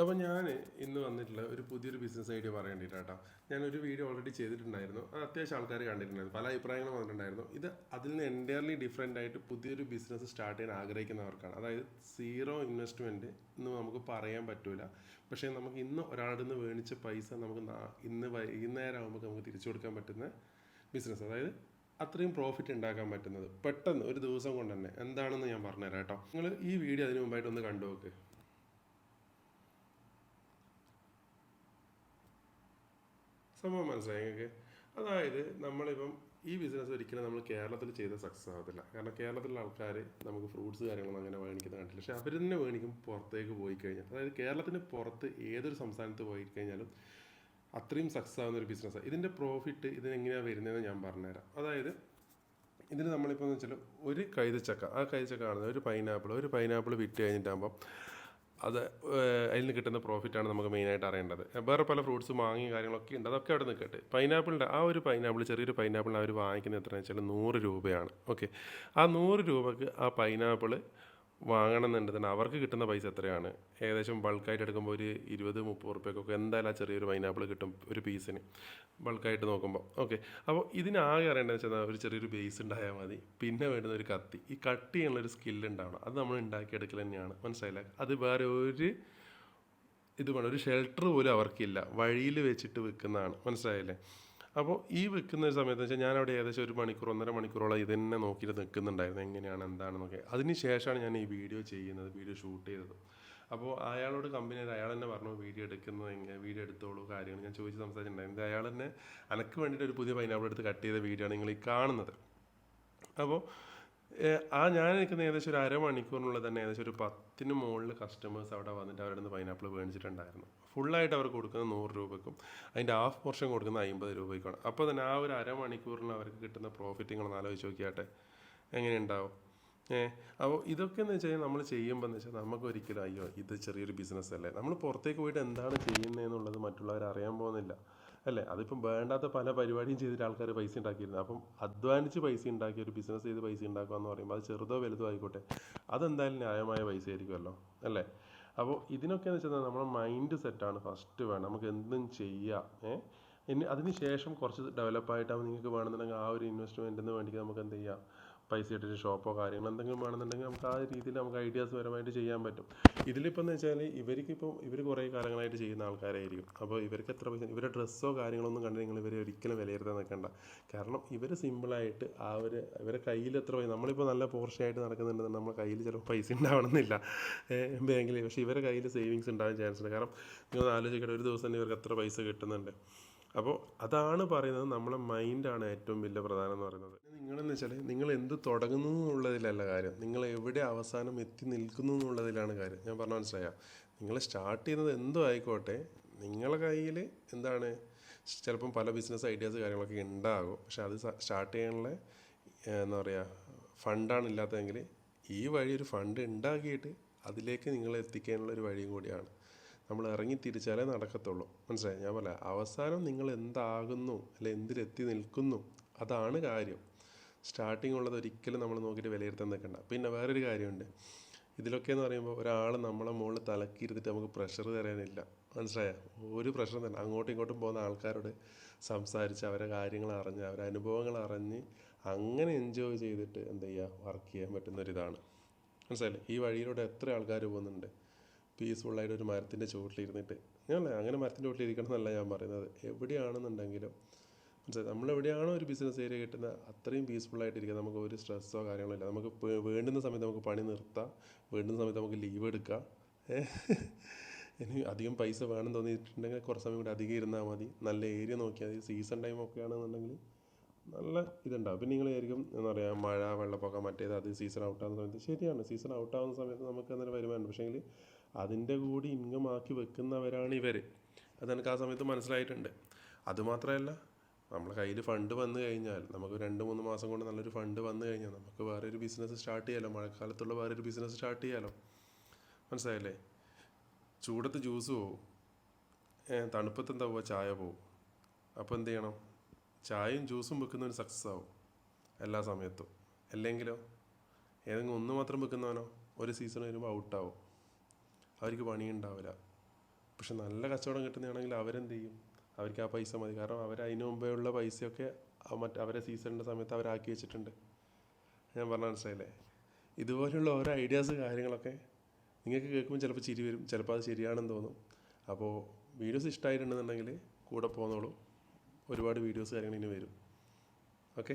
അപ്പോൾ ഞാൻ ഇന്ന് വന്നിട്ടുള്ള ഒരു പുതിയൊരു ബിസിനസ് ഐഡിയ പറയാൻ വേണ്ടിയിട്ടാട്ടോ ഞാനൊരു വീഡിയോ ഓൾറെഡി ചെയ്തിട്ടുണ്ടായിരുന്നു. അത് അത്യാവശ്യം ആൾക്കാർ കണ്ടിട്ടുണ്ടായിരുന്നു. പല അഭിപ്രായങ്ങളും വന്നിട്ടുണ്ടായിരുന്നു. ഇത് അതിൽ നിന്ന് എന്റയർലി ഡിഫറെന്റ് ആയിട്ട് പുതിയൊരു ബിസിനസ് സ്റ്റാർട്ട് ചെയ്യാൻ ആഗ്രഹിക്കുന്നവർക്കാണ്. അതായത് സീറോ ഇൻവെസ്റ്റ്മെന്റ് എന്ന് നമുക്ക് പറയാൻ പറ്റില്ല പക്ഷേ നമുക്ക് ഇന്ന് ഒരാളുടെ നിന്ന് മേടിച്ച പൈസ നമുക്ക് ഇന്ന് വൈകുന്നേരം ആകുമ്പോൾ നമുക്ക് തിരിച്ചു കൊടുക്കാൻ പറ്റുന്ന ബിസിനസ് അതായത് അത്രയും പ്രോഫിറ്റ് ഉണ്ടാക്കാൻ പറ്റുന്നത്. പെട്ടെന്ന് ഒരു ദിവസം കൊണ്ട് തന്നെ. എന്താണെന്ന് ഞാൻ പറഞ്ഞുതരാം കേട്ടോ. നിങ്ങൾ ഈ വീഡിയോ അതിന് മുമ്പായിട്ട് ഒന്ന് കണ്ടു നോക്ക് സംഭവം മനസ്സിലായി നിങ്ങൾക്ക്? അതായത് നമ്മളിപ്പം ഈ ബിസിനസ് ഒരിക്കലും നമ്മൾ കേരളത്തിൽ ചെയ്ത സക്സസ് ആവത്തില്ല. കാരണം കേരളത്തിലുള്ള ആൾക്കാർ നമുക്ക് ഫ്രൂട്ട്സ് കാര്യങ്ങളൊന്നും അങ്ങനെ മേടിക്കുന്നത് കണ്ടില്ല പക്ഷേ അവർ തന്നെ മേടിക്കും പുറത്തേക്ക് പോയി കഴിഞ്ഞാൽ. അതായത് കേരളത്തിന് പുറത്ത് ഏതൊരു സംസ്ഥാനത്ത് പോയി കഴിഞ്ഞാലും അത്രയും സക്സസ് ആവുന്ന ഒരു ബിസിനസ്സാണ് ഇതിന്റെ പ്രോഫിറ്റ് ഇതിനെങ്ങനെയാണ് വരുന്നതെന്ന് ഞാൻ പറഞ്ഞുതരാം. അതായത് ഇതിന് നമ്മളിപ്പോൾ എന്ന് വെച്ചാൽ ഒരു കൈതച്ചക്ക. ആ കൈതച്ചക്ക കാണുന്നത് ഒരു പൈനാപ്പിൾ ഒരു പൈനാപ്പിൾ വിറ്റ് കഴിഞ്ഞിട്ടാകുമ്പം അത് അതിൽ നിന്ന് കിട്ടുന്ന പ്രോഫിറ്റാണ് നമുക്ക് മെയിനായിട്ട് അറിയേണ്ടത്. വേറെ പല ഫ്രൂട്ട്സ് വാങ്ങി കാര്യങ്ങളൊക്കെ ഉണ്ട്. അതൊക്കെ അവിടെ നിൽക്കട്ടെ. പൈനാപ്പിളിന്റെ ആ ഒരു പൈനാപ്പിൾ ചെറിയൊരു പൈനാപ്പിളിന് അവർ വാങ്ങിക്കുന്നത് എത്രയാണെന്ന് വെച്ചാൽ നൂറ് രൂപയാണ്. ഓക്കെ ആ നൂറ് രൂപക്ക് ആ പൈനാപ്പിൾ വാങ്ങണമെന്നുണ്ടെങ്കിൽ അവർക്ക് കിട്ടുന്ന പൈസ എത്രയാണ്? ഏകദേശം ബൾക്കായിട്ട് എടുക്കുമ്പോൾ ഒരു ഇരുപത് മുപ്പത് റുപ്യക്കൊക്കെ എന്തായാലും ചെറിയൊരു പൈനാപ്പിൾ കിട്ടും ഒരു പീസിന് ബൾക്കായിട്ട് നോക്കുമ്പോൾ ഓക്കെ അപ്പോൾ ഇതിനാകെ അറിയേണ്ടതെന്ന് വെച്ചാൽ ഒരു ചെറിയൊരു ബേസ് ഉണ്ടായാൽ മതി. പിന്നെ വേണ്ടുന്ന ഒരു കത്തി. ഈ കട്ട് ചെയ്യാനുള്ളൊരു സ്കില്ല് ഉണ്ടാവണം. അത് നമ്മൾ ഉണ്ടാക്കിയെടുക്കൽ തന്നെയാണ്. മനസ്സിലായില്ല? അത് വേറെ ഒരു ഇത് വേണം. ഒരു ഷെൽട്ടർ പോലും അവർക്കില്ല. വഴിയിൽ വെച്ചിട്ട് വിൽക്കുന്നതാണ് മനസ്സിലായില്ലേ? അപ്പോൾ ഈ വെക്കുന്ന സമയത്ത് വെച്ചാൽ ഞാൻ അവിടെ ഏകദേശം ഒരു മണിക്കൂർ ഒന്നര മണിക്കൂറോളം ഇത് തന്നെ നോക്കിയിട്ട് നിൽക്കുന്നുണ്ടായിരുന്നു. എങ്ങനെയാണ് എന്താണെന്നൊക്കെ അതിന് ശേഷമാണ് ഞാൻ ഈ വീഡിയോ ചെയ്യുന്നത് വീഡിയോ ഷൂട്ട് ചെയ്തത്. അപ്പോൾ അയാളോട് കമ്പനി അയാൾ തന്നെ പറഞ്ഞു വീഡിയോ എടുക്കുന്നത് എങ്ങനെ വീഡിയോ എടുത്തോളൂ കാര്യങ്ങൾ. ഞാൻ ചോദിച്ച് സംസാരിച്ചിട്ടുണ്ടായിരുന്നു. അയാൾ തന്നെ അനക്ക് വേണ്ടിയിട്ട് ഒരു പുതിയ പൈനാപ്പിൾ എടുത്ത് കട്ട് ചെയ്ത വീഡിയോ ആണ് നിങ്ങൾ ഈ കാണുന്നത്. അപ്പോൾ ആ ഞാൻ നിൽക്കുന്ന ഏകദേശം ഒരു അരമണിക്കൂറിനുള്ളിൽ തന്നെ ഏകദേശം ഒരു പത്തിന് മുകളിൽ കസ്റ്റമേഴ്സ് അവിടെ വന്നിട്ട് അവരുടെ നിന്ന് പൈനാപ്പിൾ മേടിച്ചിട്ടുണ്ടായിരുന്നു. ഫുള്ളായിട്ട് അവർക്ക് കൊടുക്കുന്നത് നൂറ് രൂപയ്ക്കും. അതിന്റെ ഹാഫ് പോർഷൻ കൊടുക്കുന്നത് അമ്പത് രൂപയ്ക്കാണ്. അപ്പോൾ തന്നെ ആ ഒരു അരമണിക്കൂറിന് അവർക്ക് കിട്ടുന്ന പ്രോഫിറ്റ് നിങ്ങൾ ആലോചിച്ച് നോക്കിയാട്ടെ. എങ്ങനെയുണ്ടാവും? ഏഹ് അപ്പോൾ ഇതൊക്കെ എന്ന് വെച്ചാൽ നമ്മൾ ചെയ്യുമ്പോൾ എന്ന് വെച്ചാൽ നമുക്ക് ഒരിക്കലും അയ്യോ ഇത് ചെറിയൊരു ബിസിനസ് അല്ലേ? നമ്മൾ പുറത്തേക്ക് പോയിട്ട് എന്താണ് ചെയ്യുന്നതെന്നുള്ളത് മറ്റുള്ളവർ അറിയാൻ പോകുന്നില്ല. അല്ലേ? അതിപ്പം വേണ്ടാത്ത പല പരിപാടിയും ചെയ്തിട്ട് ആൾക്കാർ പൈസ ഉണ്ടാക്കിയിരുന്നു അപ്പം അധ്വാനിച്ച് പൈസ ഉണ്ടാക്കി ഒരു ബിസിനസ് ചെയ്ത് പൈസ ഉണ്ടാക്കുക എന്ന് പറയുമ്പോൾ അത് ചെറുതോ വലുതോ ആയിക്കോട്ടെ. അതെന്തായാലും ന്യായമായ പൈസ ആയിരിക്കുമല്ലോ അല്ലേ? അപ്പോൾ ഇതിനൊക്കെ എന്ന് വെച്ചാൽ നമ്മുടെ മൈൻഡ് സെറ്റാണ് ഫസ്റ്റ് വേണം. നമുക്ക് എന്തും ചെയ്യാം. ഏഹ് ഇനി അതിന് ശേഷം കുറച്ച് ഡെവലപ്പായിട്ടാകുമ്പോൾ നിങ്ങൾക്ക് വേണമെന്നുണ്ടെങ്കിൽ ആ ഒരു ഇൻവെസ്റ്റ്മെന്റിന് വേണ്ടിയിട്ട് നമുക്ക് എന്ത് ചെയ്യാം? പൈസ ഇട്ടിട്ട് ഷോപ്പോ കാര്യങ്ങളോ എന്തെങ്കിലും വേണമെന്നുണ്ടെങ്കിൽ നമുക്ക് ആ രീതിയിൽ നമുക്ക് ഐഡിയാസ് പരമായിട്ട് ചെയ്യാൻ പറ്റും. ഇതിലിപ്പോൾ എന്ന് വെച്ചാൽ ഇവർക്കിപ്പോൾ ഇവർ കുറേ കാലങ്ങളായിട്ട് ചെയ്യുന്ന ആൾക്കാരായിരിക്കും. അപ്പോൾ ഇവർക്ക് എത്ര പൈസ ഇവരുടെ ഡ്രസ്സോ കാര്യങ്ങളൊന്നും കണ്ട് നിങ്ങൾ ഇവരെ ഒരിക്കലും വിലയിരുത്താൻ നിൽക്കണ്ട. കാരണം ഇവർ സിമ്പിളായിട്ട് ആ ഒരു ഇവരെ കയ്യിൽ എത്ര പൈസ നമ്മളിപ്പോൾ നല്ല പോർഷയായിട്ട് നടക്കുന്നുണ്ട് നമ്മുടെ കയ്യിൽ ചിലപ്പോൾ പൈസ ഉണ്ടാവണമെന്നില്ല. ബാങ്കിൽ പക്ഷേ ഇവരെ കയ്യിൽ സേവിങ്സ് ഉണ്ടാകാൻ ചാൻസ് ഉണ്ട്. കാരണം നിങ്ങൾ ആലോചിക്കട്ടെ ഒരു ദിവസം ഇവർക്ക് എത്ര പൈസ കിട്ടുന്നുണ്ട്. അപ്പോൾ അതാണ് പറയുന്നത് നമ്മളെ മൈൻഡാണ് ഏറ്റവും വലിയ പ്രധാനം എന്ന് പറയുന്നത്. നിങ്ങളെന്ന് വെച്ചാൽ നിങ്ങൾ എന്ത് തുടങ്ങുന്നു എന്നുള്ളതിലല്ല കാര്യം. നിങ്ങൾ എവിടെ അവസാനം എത്തി നിൽക്കുന്നു എന്നുള്ളതിലാണ് കാര്യം. ഞാൻ പറഞ്ഞ മനസ്സിലായ? നിങ്ങൾ സ്റ്റാർട്ട് ചെയ്യുന്നത് എന്തോ ആയിക്കോട്ടെ നിങ്ങളെ കയ്യിൽ എന്താണ് ചിലപ്പം പല ബിസിനസ് ഐഡിയാസ് കാര്യങ്ങളൊക്കെ ഉണ്ടാകും. പക്ഷെ അത് സ്റ്റാർട്ട് ചെയ്യാനുള്ള എന്താ പറയുക ഫണ്ടാണ് ഇല്ലാത്തതെങ്കിൽ ഈ വഴി ഒരു ഫണ്ട് ഉണ്ടാക്കിയിട്ട് അതിലേക്ക് നിങ്ങൾ എത്തിക്കാനുള്ള ഒരു വഴിയും കൂടിയാണ്. നമ്മൾ ഇറങ്ങി തിരിച്ചാലേ നടക്കത്തുള്ളൂ. മനസ്സിലായി? ഞാൻ പറയാം അവസാനം നിങ്ങൾ എന്താകുന്നു അല്ലെ എന്തിലെത്തി നിൽക്കുന്നു അതാണ് കാര്യം. സ്റ്റാർട്ടിങ് ഉള്ളത് ഒരിക്കലും നമ്മൾ നോക്കിയിട്ട് വിലയിരുത്താൻ നിൽക്കണ്ട. പിന്നെ വേറൊരു കാര്യമുണ്ട്. ഇതിലൊക്കെ എന്ന് പറയുമ്പോൾ ഒരാൾ നമ്മളെ മുകളിൽ തലക്കിരുത്തിട്ട് നമുക്ക് പ്രഷർ തരാനില്ല. മനസ്സിലായോ? ഒരു പ്രഷർ തന്നെ അങ്ങോട്ടും ഇങ്ങോട്ടും പോകുന്ന ആൾക്കാരോട് സംസാരിച്ച് അവരെ കാര്യങ്ങൾ അറിഞ്ഞ് അവരെ അനുഭവങ്ങൾ അറിഞ്ഞ് അങ്ങനെ എൻജോയ് ചെയ്തിട്ട് എന്താ ചെയ്യുക? വർക്ക് ചെയ്യാൻ പറ്റുന്ന ഒരിതാണ് മനസ്സിലായില്ലേ? ഈ വഴിയിലൂടെ എത്ര ആൾക്കാർ പോകുന്നുണ്ട്? പീസ്ഫുള്ളായിട്ട് ഒരു മരത്തിന്റെ ചുവട്ടിലിരുന്നിട്ട്. ഞാനല്ല അങ്ങനെ മരത്തിന്റെ ചുവട്ടിലിരിക്കണം എന്നല്ല ഞാൻ പറയുന്നത്. എവിടെയാണെന്നുണ്ടെങ്കിലും മനസ്സിലായി? നമ്മൾ എവിടെയാണോ ഒരു ബിസിനസ് ഏരിയ കിട്ടുന്നത് അത്രയും പീസ്ഫുള്ളായിട്ട് ഇരിക്കുക നമുക്ക് ഒരു സ്ട്രെസ്സോ കാര്യങ്ങളോ ഇല്ല. നമുക്ക് വേണ്ടുന്ന സമയത്ത് നമുക്ക് പണി നിർത്താം. വേണ്ടുന്ന സമയത്ത് നമുക്ക് ലീവ് എടുക്കാം. ഇനി അധികം പൈസ വേണം തോന്നിയിട്ടുണ്ടെങ്കിൽ കുറച്ച് സമയം കൂടി അധികം ഇരുന്നാൽ മതി. നല്ല ഏരിയ നോക്കിയാൽ മതി. സീസൺ ടൈം ഒക്കെ ആണെന്നുണ്ടെങ്കിൽ നല്ല ഇതുണ്ടാവും. പിന്നെ നിങ്ങൾ ആയിരിക്കും എന്താ പറയുക മഴ വെള്ളപ്പൊക്കം മറ്റേത് അത് സീസൺ ഔട്ടാകുന്ന സമയത്ത്. ശരിയാണ് സീസൺ ഔട്ടാകുന്ന സമയത്ത് നമുക്ക് അന്നേരം വരുമാനം പക്ഷേങ്കിൽ അതിന്റെ കൂടി ഇൻകം ആക്കി വെക്കുന്നവരാണ് ഇവർ അതെനിക്ക് ആ സമയത്ത് മനസ്സിലായിട്ടുണ്ട്. അതുമാത്രമല്ല നമ്മളെ കയ്യിൽ ഫണ്ട് വന്നു കഴിഞ്ഞാൽ നമുക്ക് രണ്ട് മൂന്ന് മാസം കൊണ്ട് നല്ലൊരു ഫണ്ട് വന്നു കഴിഞ്ഞാൽ നമുക്ക് വേറെ ഒരു ബിസിനസ് സ്റ്റാർട്ട് ചെയ്യാലോ? മഴക്കാലത്തുള്ള വേറെ ഒരു ബിസിനസ് സ്റ്റാർട്ട് ചെയ്യാലോ? മനസ്സിലായല്ലേ? ചൂടത്ത് ജ്യൂസ് പോവും. തണുപ്പത്ത് എന്താ പോവുക? ചായ പോവും. അപ്പോൾ എന്ത് ചെയ്യണം? ചായയും ജ്യൂസും വെക്കുന്നവന് സക്സസ് ആവും. എല്ലാ സമയത്തും. അല്ലെങ്കിലോ? ഏതെങ്കിലും ഒന്ന് മാത്രം വെക്കുന്നവനോ? ഒരു സീസൺ വരുമ്പോൾ ഔട്ടാവും അവർക്ക് പണി ഉണ്ടാവില്ല പക്ഷെ നല്ല കച്ചവടം കിട്ടുന്നതാണെങ്കിൽ അവരെന്ത് ചെയ്യും അവർക്ക് ആ പൈസ മതി. കാരണം അവർ അതിന് മുമ്പേ ഉള്ള പൈസയൊക്കെ മറ്റ് അവരെ സീസണിന്റെ സമയത്ത് അവരാക്കി വെച്ചിട്ടുണ്ട്. ഞാൻ പറഞ്ഞ മനസ്സിലായില്ലേ? ഇതുപോലെയുള്ള ഓരോ ഐഡിയാസ് കാര്യങ്ങളൊക്കെ നിങ്ങൾക്ക് കേൾക്കുമ്പോൾ ചിലപ്പോൾ ചിരി വരും. ചിലപ്പോൾ അത് ശരിയാണെന്ന് തോന്നും. അപ്പോൾ വീഡിയോസ് ഇഷ്ടമായിട്ടുണ്ടെന്നുണ്ടെങ്കിൽ കൂടെ പോന്നോളൂ. ഒരുപാട് വീഡിയോസ് കാര്യങ്ങൾ ഇനി വരും. ഓക്കെ